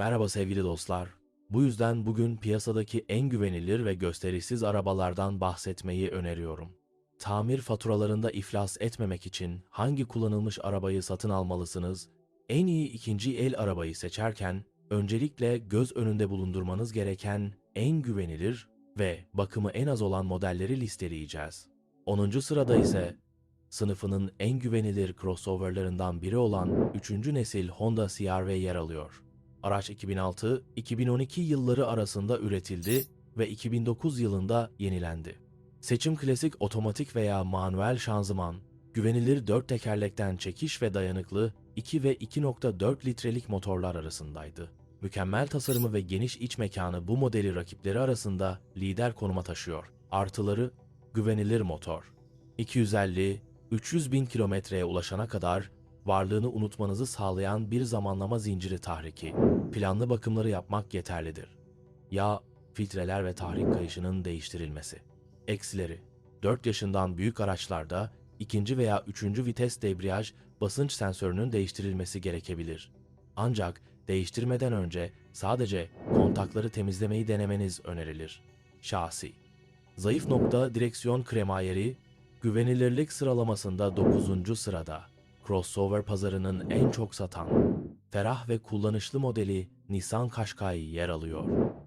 Merhaba sevgili dostlar. Bu yüzden bugün piyasadaki en güvenilir ve gösterişsiz arabalardan bahsetmeyi öneriyorum. Tamir faturalarında iflas etmemek için hangi kullanılmış arabayı satın almalısınız? En iyi ikinci el arabayı seçerken öncelikle göz önünde bulundurmanız gereken en güvenilir ve bakımı en az olan modelleri listeleyeceğiz. 10. sırada ise sınıfının en güvenilir crossoverlarından biri olan 3. nesil Honda CR-V yer alıyor. Araç 2006-2012 yılları arasında üretildi ve 2009 yılında yenilendi. Seçim klasik otomatik veya manuel şanzıman, güvenilir 4 tekerlekten çekiş ve dayanıklı 2 ve 2.4 litrelik motorlar arasındaydı. Mükemmel tasarımı ve geniş iç mekanı bu modeli rakipleri arasında lider konuma taşıyor. Artıları güvenilir motor. 250-300 bin kilometreye ulaşana kadar varlığını unutmanızı sağlayan bir zamanlama zinciri tahriki. Planlı bakımları yapmak yeterlidir. Yağ, filtreler ve tahrik kayışının değiştirilmesi. Eksileri 4 yaşından büyük araçlarda ikinci veya üçüncü vites debriyaj basınç sensörünün değiştirilmesi gerekebilir. Ancak değiştirmeden önce sadece kontakları temizlemeyi denemeniz önerilir. Şasi Zayıf nokta direksiyon kremayeri, güvenilirlik sıralamasında 9. sırada. Crossover pazarının en çok satan, ferah ve kullanışlı modeli Nissan Qashqai yer alıyor.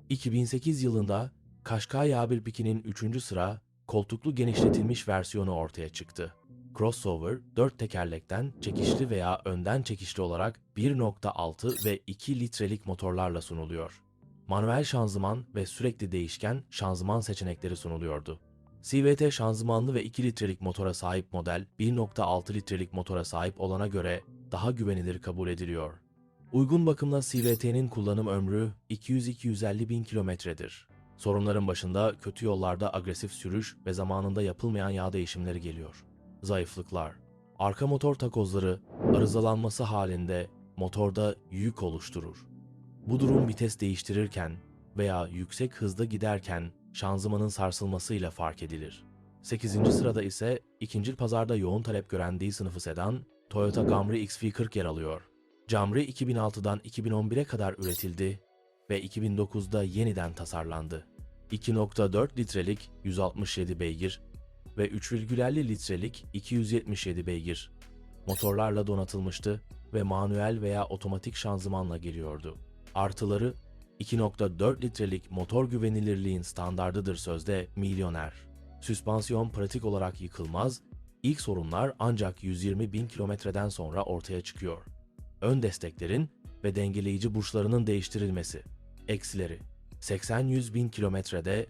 2008 yılında Qashqai A1 3. sıra koltuklu genişletilmiş versiyonu ortaya çıktı. Crossover 4 tekerlekten çekişli veya önden çekişli olarak 1.6 ve 2 litrelik motorlarla sunuluyor. Manuel şanzıman ve sürekli değişken şanzıman seçenekleri sunuluyordu. CVT şanzımanlı ve 2 litrelik motora sahip model 1.6 litrelik motora sahip olana göre daha güvenilir kabul ediliyor. Uygun bakımla CVT'nin kullanım ömrü 200-250 bin kilometredir. Sorunların başında kötü yollarda agresif sürüş ve zamanında yapılmayan yağ değişimleri geliyor. Zayıflıklar Arka motor takozları arızalanması halinde motorda yük oluşturur. Bu durum vites değiştirirken veya yüksek hızda giderken şanzımanın sarsılmasıyla fark edilir. 8. sırada ise ikincil pazarda yoğun talep gören D sınıfı sedan Toyota Camry XV40 yer alıyor. Camry 2006'dan 2011'e kadar üretildi ve 2009'da yeniden tasarlandı. 2.4 litrelik 167 beygir ve 3,50 litrelik 277 beygir motorlarla donatılmıştı ve manuel veya otomatik şanzımanla geliyordu. Artıları 2.4 litrelik motor güvenilirliğin standardıdır sözde milyoner. Süspansiyon pratik olarak yıkılmaz, ilk sorunlar ancak 120 bin kilometreden sonra ortaya çıkıyor. Ön desteklerin ve dengeleyici burçlarının değiştirilmesi. Eksileri 80-100 bin kilometrede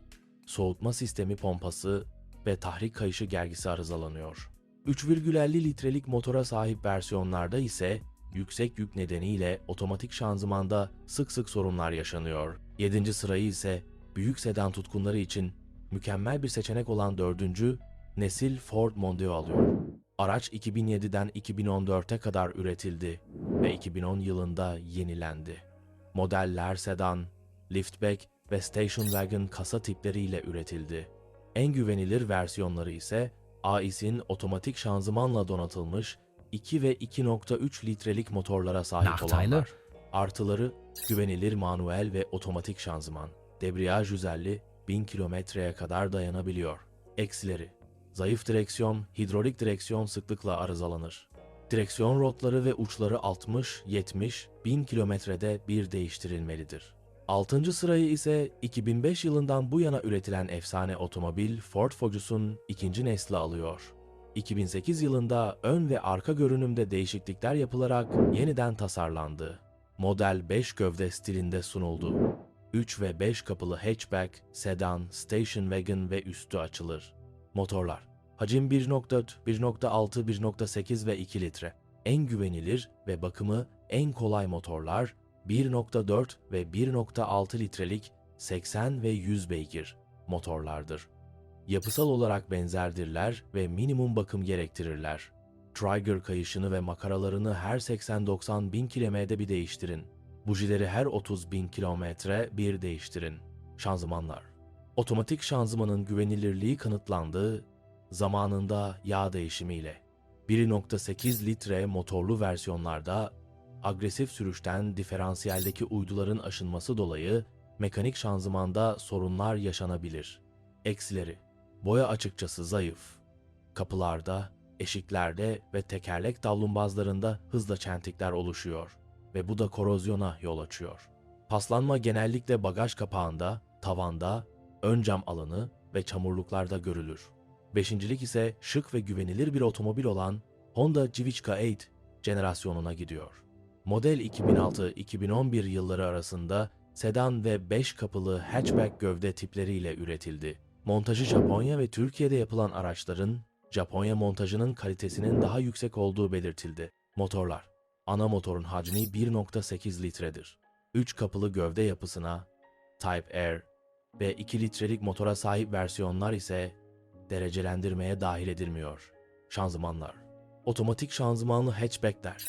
soğutma sistemi pompası ve tahrik kayışı gergisi arızalanıyor. 3,50 litrelik motora sahip versiyonlarda ise yüksek yük nedeniyle otomatik şanzımanda sık sık sorunlar yaşanıyor. 7. sırayı ise büyük sedan tutkunları için mükemmel bir seçenek olan 4. nesil Ford Mondeo alıyor. Araç 2007'den 2014'e kadar üretildi ve 2010 yılında yenilendi. Modeller sedan, liftback ve station wagon kasa tipleriyle üretildi. En güvenilir versiyonları ise AIS'in otomatik şanzımanla donatılmış 2 ve 2.3 litrelik motorlara sahip Nachteile? olanlar. Artıları güvenilir manuel ve otomatik şanzıman. Debriyaj yüzelli 1000 kilometreye kadar dayanabiliyor. Eksileri Zayıf direksiyon, hidrolik direksiyon sıklıkla arızalanır. Direksiyon rotları ve uçları 60-70 bin kilometrede bir değiştirilmelidir. 6. sırayı ise 2005 yılından bu yana üretilen efsane otomobil Ford Focus'un ikinci nesli alıyor. 2008 yılında ön ve arka görünümde değişiklikler yapılarak yeniden tasarlandı. Model 5 gövde stilinde sunuldu. 3 ve 5 kapılı hatchback, sedan, station wagon ve üstü açılır. Motorlar Hacim 1.4, 1.6, 1.8 ve 2 litre. En güvenilir ve bakımı en kolay motorlar 1.4 ve 1.6 litrelik 80 ve 100 beygir motorlardır. Yapısal olarak benzerdirler ve minimum bakım gerektirirler. Trigger kayışını ve makaralarını her 80-90 bin kilometrede bir değiştirin. Bujileri her 30 bin kilometre bir değiştirin. Şanzımanlar Otomatik şanzımanın güvenilirliği kanıtlandı zamanında yağ değişimiyle. 1.8 litre motorlu versiyonlarda agresif sürüşten diferansiyeldeki uyduların aşınması dolayı mekanik şanzımanda sorunlar yaşanabilir. Eksileri Boya açıkçası zayıf. Kapılarda, eşiklerde ve tekerlek davlumbazlarında hızla çentikler oluşuyor ve bu da korozyona yol açıyor. Paslanma genellikle bagaj kapağında, tavanda, ön cam alanı ve çamurluklarda görülür. Beşincilik ise şık ve güvenilir bir otomobil olan Honda Civic 8 jenerasyonuna gidiyor. Model 2006-2011 yılları arasında sedan ve 5 kapılı hatchback gövde tipleriyle üretildi. Montajı Japonya ve Türkiye'de yapılan araçların Japonya montajının kalitesinin daha yüksek olduğu belirtildi. Motorlar Ana motorun hacmi 1.8 litredir. 3 kapılı gövde yapısına Type R ve 2 litrelik motora sahip versiyonlar ise derecelendirmeye dahil edilmiyor. Şanzımanlar Otomatik şanzımanlı hatchbackler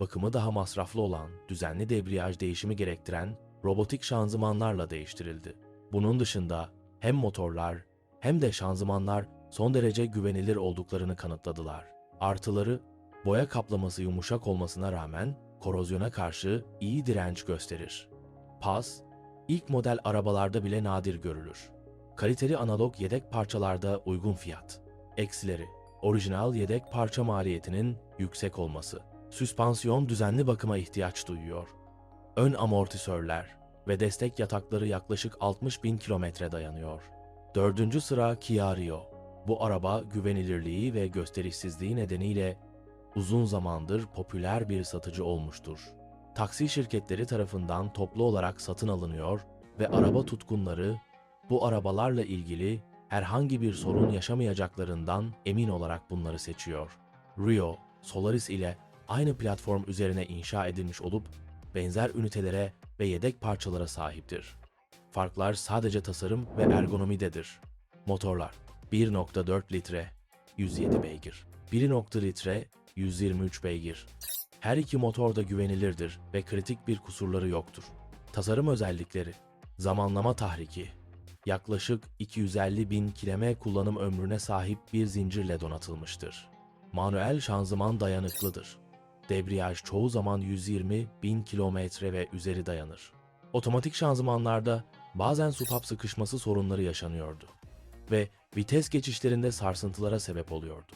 bakımı daha masraflı olan, düzenli debriyaj değişimi gerektiren robotik şanzımanlarla değiştirildi. Bunun dışında hem motorlar hem de şanzımanlar son derece güvenilir olduklarını kanıtladılar. Artıları, boya kaplaması yumuşak olmasına rağmen korozyona karşı iyi direnç gösterir. Pas, ilk model arabalarda bile nadir görülür. Kaliteli analog yedek parçalarda uygun fiyat. Eksileri, orijinal yedek parça maliyetinin yüksek olması. Süspansiyon düzenli bakıma ihtiyaç duyuyor. Ön amortisörler ve destek yatakları yaklaşık 60 bin kilometre dayanıyor. Dördüncü sıra Kia Rio. Bu araba güvenilirliği ve gösterişsizliği nedeniyle uzun zamandır popüler bir satıcı olmuştur. Taksi şirketleri tarafından toplu olarak satın alınıyor ve araba tutkunları bu arabalarla ilgili herhangi bir sorun yaşamayacaklarından emin olarak bunları seçiyor. Rio, Solaris ile aynı platform üzerine inşa edilmiş olup benzer ünitelere ve yedek parçalara sahiptir. Farklar sadece tasarım ve ergonomidedir. Motorlar 1.4 litre 107 beygir, 1.0 litre 123 beygir. Her iki motor da güvenilirdir ve kritik bir kusurları yoktur. Tasarım özellikleri Zamanlama tahriki Yaklaşık 250 bin kilome kullanım ömrüne sahip bir zincirle donatılmıştır. Manuel şanzıman dayanıklıdır. Debriyaj çoğu zaman 120 bin kilometre ve üzeri dayanır. Otomatik şanzımanlarda bazen supap sıkışması sorunları yaşanıyordu ve vites geçişlerinde sarsıntılara sebep oluyordu.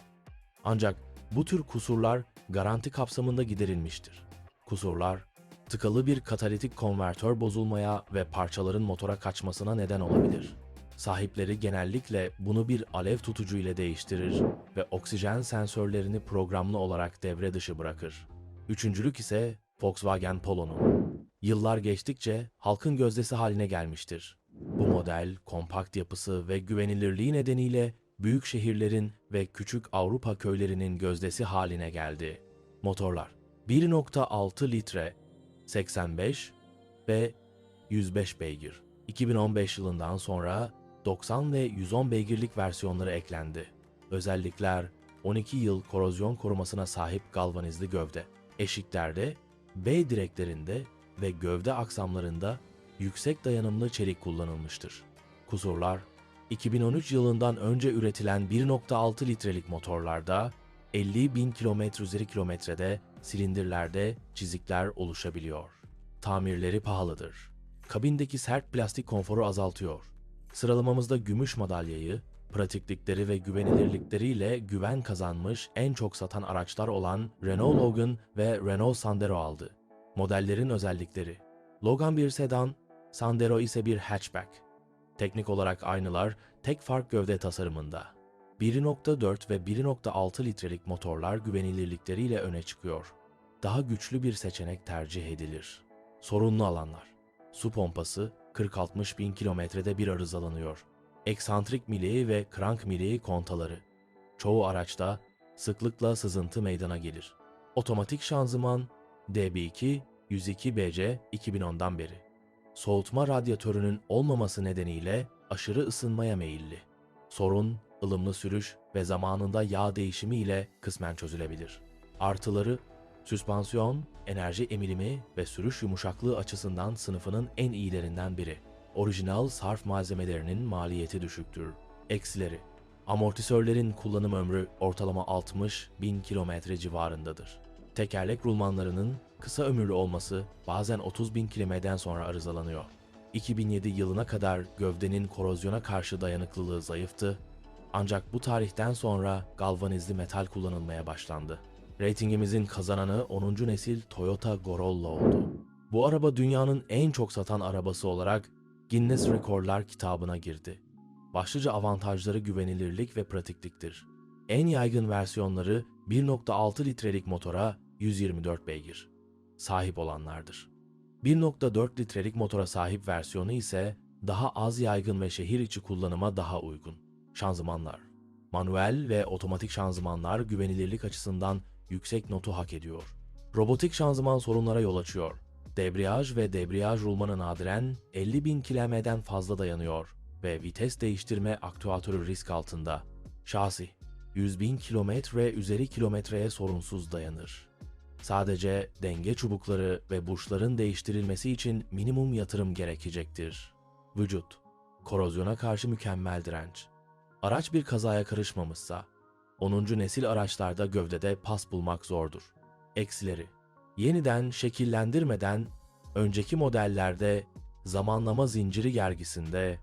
Ancak bu tür kusurlar garanti kapsamında giderilmiştir. Kusurlar, tıkalı bir katalitik konvertör bozulmaya ve parçaların motora kaçmasına neden olabilir. Sahipleri genellikle bunu bir alev tutucu ile değiştirir ve oksijen sensörlerini programlı olarak devre dışı bırakır. Üçüncülük ise Volkswagen Polo'nun. Yıllar geçtikçe halkın gözdesi haline gelmiştir. Bu model, kompakt yapısı ve güvenilirliği nedeniyle büyük şehirlerin ve küçük Avrupa köylerinin gözdesi haline geldi. Motorlar 1.6 litre, 85 ve 105 beygir. 2015 yılından sonra 90 ve 110 beygirlik versiyonları eklendi. Özellikler 12 yıl korozyon korumasına sahip galvanizli gövde. Eşiklerde, B direklerinde ve gövde aksamlarında yüksek dayanımlı çelik kullanılmıştır. Kusurlar 2013 yılından önce üretilen 1.6 litrelik motorlarda 50 bin kilometre üzeri kilometrede silindirlerde çizikler oluşabiliyor. Tamirleri pahalıdır. Kabindeki sert plastik konforu azaltıyor. Sıralamamızda gümüş madalyayı, pratiklikleri ve güvenilirlikleriyle güven kazanmış en çok satan araçlar olan Renault Logan ve Renault Sandero aldı. Modellerin özellikleri Logan bir sedan, Sandero ise bir hatchback. Teknik olarak aynılar, tek fark gövde tasarımında. 1.4 ve 1.6 litrelik motorlar güvenilirlikleriyle öne çıkıyor. Daha güçlü bir seçenek tercih edilir. Sorunlu alanlar. Su pompası 40-60 bin kilometrede bir arızalanıyor. Eksantrik mileği ve krank mileği kontaları. Çoğu araçta sıklıkla sızıntı meydana gelir. Otomatik şanzıman DB2 102BC 2010'dan beri. Soğutma radyatörünün olmaması nedeniyle aşırı ısınmaya meyilli. Sorun, ılımlı sürüş ve zamanında yağ değişimi ile kısmen çözülebilir. Artıları, süspansiyon, enerji emilimi ve sürüş yumuşaklığı açısından sınıfının en iyilerinden biri. Orijinal sarf malzemelerinin maliyeti düşüktür. Eksileri, amortisörlerin kullanım ömrü ortalama 60 bin kilometre civarındadır. Tekerlek rulmanlarının kısa ömürlü olması bazen 30 bin kilometreden sonra arızalanıyor. 2007 yılına kadar gövdenin korozyona karşı dayanıklılığı zayıftı ancak bu tarihten sonra galvanizli metal kullanılmaya başlandı. Ratingimizin kazananı 10. nesil Toyota Corolla oldu. Bu araba dünyanın en çok satan arabası olarak Guinness Rekorlar kitabına girdi. Başlıca avantajları güvenilirlik ve pratikliktir. En yaygın versiyonları 1.6 litrelik motora 124 beygir sahip olanlardır. 1.4 litrelik motora sahip versiyonu ise daha az yaygın ve şehir içi kullanıma daha uygun. Şanzımanlar Manuel ve otomatik şanzımanlar güvenilirlik açısından yüksek notu hak ediyor. Robotik şanzıman sorunlara yol açıyor. Debriyaj ve debriyaj rulmanı nadiren 50 bin kilometreden fazla dayanıyor ve vites değiştirme aktüatörü risk altında. Şasi 100 bin kilometre üzeri kilometreye sorunsuz dayanır. Sadece denge çubukları ve burçların değiştirilmesi için minimum yatırım gerekecektir. Vücut Korozyona karşı mükemmel direnç. Araç bir kazaya karışmamışsa, 10. nesil araçlarda gövdede pas bulmak zordur. Eksileri Yeniden şekillendirmeden önceki modellerde zamanlama zinciri gergisinde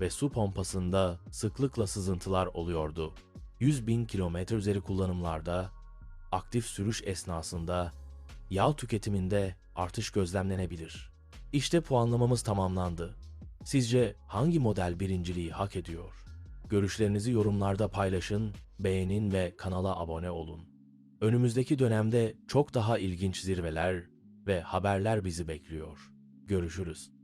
ve su pompasında sıklıkla sızıntılar oluyordu. 100 bin kilometre üzeri kullanımlarda, aktif sürüş esnasında, yağ tüketiminde artış gözlemlenebilir. İşte puanlamamız tamamlandı. Sizce hangi model birinciliği hak ediyor? Görüşlerinizi yorumlarda paylaşın, beğenin ve kanala abone olun. Önümüzdeki dönemde çok daha ilginç zirveler ve haberler bizi bekliyor. Görüşürüz.